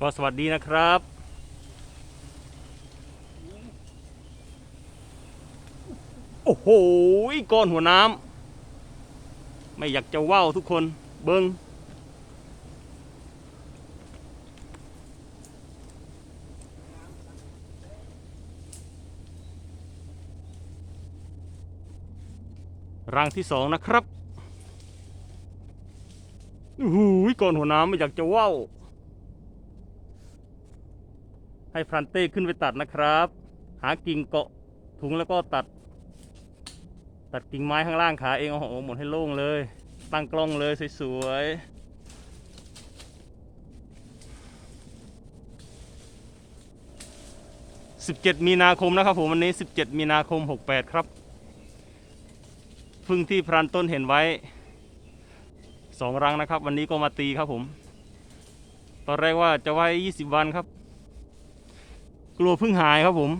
ก็สวัสดีนะครับ โอ้โหก้อนหัวน้ำไม่อยากจะว่าวทุกคนเบิงรังที่สองนะครับโอ้โหก้อนหัวน้ำไม่อยากจะว่าว ให้พรันเต้ขึ้นไปตัดนะครับ หากิ่งเกาะถุงแล้วก็ตัด ตัดกิ่งไม้ข้างล่างขาเองเอาออกหมดให้โล่งเลย ตั้งกล้องเลยสวยๆ17มีนาคมนะครับผมวันนี้17มีนาคม68ครับพึ่งที่พรานต้นเห็นไว้สองรังนะครับ วันนี้ก็มาตีครับผม ตอนแรกว่าจะไว้20วันครับ กลัวเพึ่งหายครับผม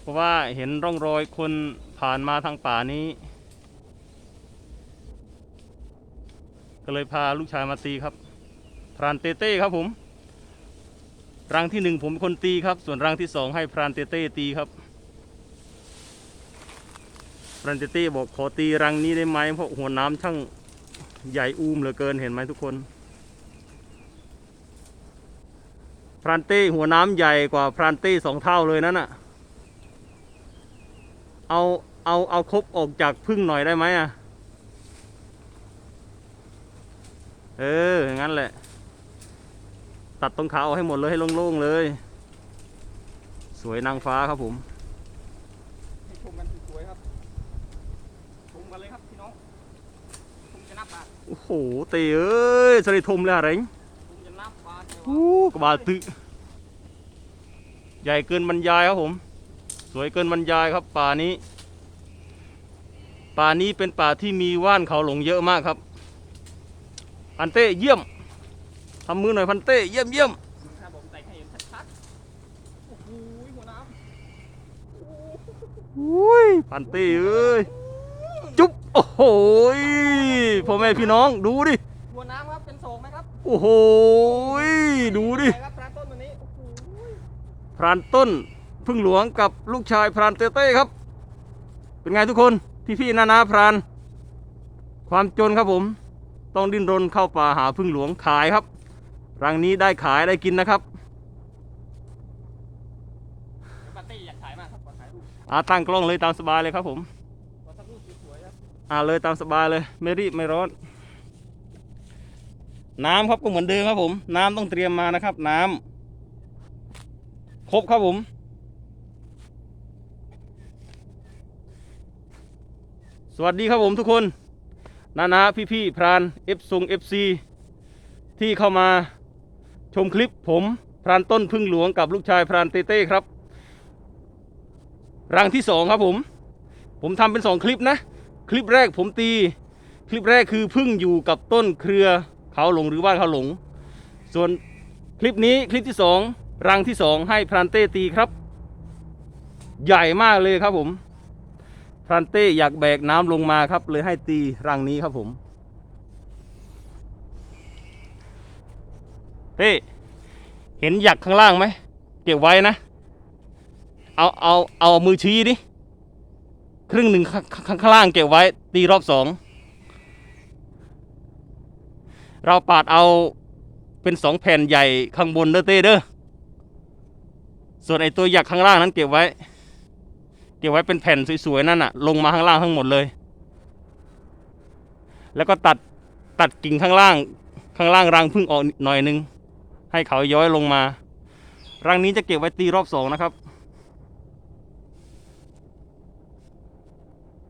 เพราะว่าเห็นร่องรอยคนผ่านมาทางป่านี้ ก็เลยพาลูกชายมาตีครับพรานเต้เต้ครับผมรังที่หนึ่งผมเป็นคนตีครับ ส่วนรังที่สองให้พรานเต้เต้ตีครับพรานเต้เต้บอกขอตีรังนี้ได้ไหมเพราะหัวน้ำช่างใหญ่อูมเหลือเกินเห็นไหมทุกคน พรานเต้หัวน้ำใหญ่กว่าพรานเต้สองเท่าเลยนั่นน่ะเอาเอาเอาครบออกจากพึ่งหน่อยได้ไหมอะเอออย่างนั้นแหละ ตัดตรงขาออกให้หมดเลยให้โล่งๆเลย สวยนางฟ้าครับผมให้ชมกันสวยๆครับชมกันเลยครับพี่น้องชมจะนับปลาโอ้โหเตะเอ้ยสลิทมเลยอะไร อ้กระบาตึใหญ่เกินบรรยายครับผม สวยเกินบรรยายครับป่านี้ ป่านี้เป็นป่าที่มีว่านเขาหลงเยอะมากครับ พันเต้เยี่ยมทำมือหน่อยพันเต้เยี่ยมเยี่ยมถ้าผมใส่ให้เห็นชัดๆโอ้โหหัวน้ำอุ้ยพันเต้เอ้ยจุ๊บโอ้โหพ่อแม่พี่น้องดูดิ หัวน้ำครับเป็น โศกไหมครับโอ้โหยดูดิไปครับปลาต้นวันนี้โอ้โหพรานต้นพึ่งหลวงกับลูกชายพรานเต้เต้ครับ เป็นไงทุกคนพี่พี่ๆนานาพราน ความจนครับผม ต้องดิ้นรนเข้าป่าหาพึ่งหลวงขายครับ รังนี้ได้ขายได้กินนะครับเดี๋ยวปาร์ตี้อยากถ่ายมากครับขอถ่ายรูปอาตั้งกล้องเลยตามสบายเลยครับผมขอสักรูปสวยๆครับอ่าเลยตามสบายเลย ไม่รีบไม่ร้อน น้ำครับก็เหมือนเดิมครับผม น้ำต้องเตรียมมานะครับ น้ำครบครับผม สวัสดีครับผมทุกคนนานาพี่พี่พรานเอฟซุงเอฟซีที่เข้ามาชมคลิปผมพรานต้นพึ่งหลวงกับลูกชายพรานเต้เต้ครับ รังที่สองครับผม ผมทำเป็นสองคลิปนะ คลิปแรกผมตี คลิปแรกคือพึ่งอยู่กับต้นเครือ เขาหลงหรือบ้าเขาหลง ส่วนคลิปนี้คลิปที่สองรังที่สองให้พรานเต้ตีครับ ใหญ่มากเลยครับผมพรานเต้อยากแบกน้ำลงมาครับ เลยให้ตีรังนี้ครับผมเต้เห็นหยักข้างล่างไหมเก็บไว้นะเอาเอาเอามือชี้ดิครึ่งหนึ่งข้างข้างล่างเก็บไว้ ตีรอบสอง เราปาดเอาเป็นสองแผ่นใหญ่ข้างบนเด้อเต้เด้อส่วนไอตัวหยักข้างล่างนั้นเก็บไว้ เก็บไว้เป็นแผ่นสวยๆนั่นน่ะลงมาข้างล่างทั้งหมดเลย แล้วก็ตัดตัดกิ่งข้างล่างข้างล่างรังพึ่งออกหน่อยนึง ให้เขาย้อยลงมา รังนี้จะเก็บไว้ตีรอบสองนะครับ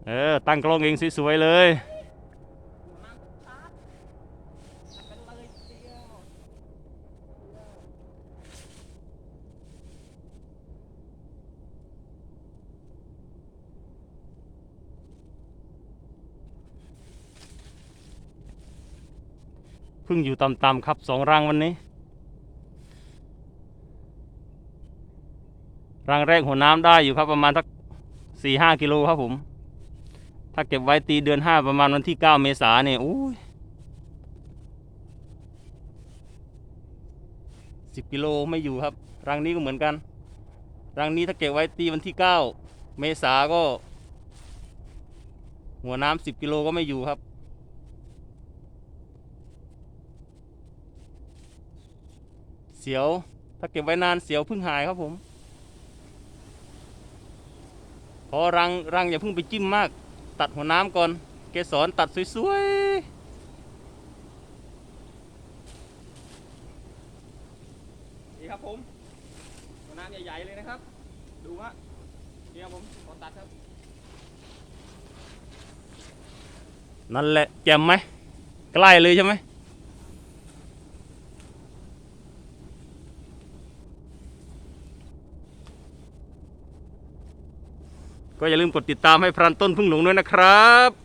เออตั้งกล้องเองสวยๆเลย หัวน้ำชัดๆเป็นเลยทีเดียว เพิ่งอยู่ต่ำๆครับสองรังวันนี้ รังแรกหัวน้ำได้อยู่ครับประมาณสักสี่ห้ากิโลครับผม ถ้าเก็บไว้ตีเดือนห้าประมาณวันที่เก้าเมษาเนี่ยอู้ยสิบกิโลไม่อยู่ครับ รังนี้ก็เหมือนกัน รังนี้ถ้าเก็บไว้ตีวันที่เก้าเมษาก็ หัวน้ำสิบกิโลก็ไม่อยู่ครับ เสียว ถ้าเก็บไว้นานเสียวเพึ่งหายครับผมพอรังรังอย่าเพิ่งไปจิ้มมาก ตัดหัวน้ำก่อน เกสรตัดสวยนี่ครับผม หัวน้ำใหญ่ๆเลยนะครับ ดูฮะนี่ครับผมขอตัดครับๆนั่นแหละแจ่มไหม ใกล้เลยใช่ไหม ก็อย่าลืมกดติดตามให้พรานต้นพึ่งหลงด้วยนะครับ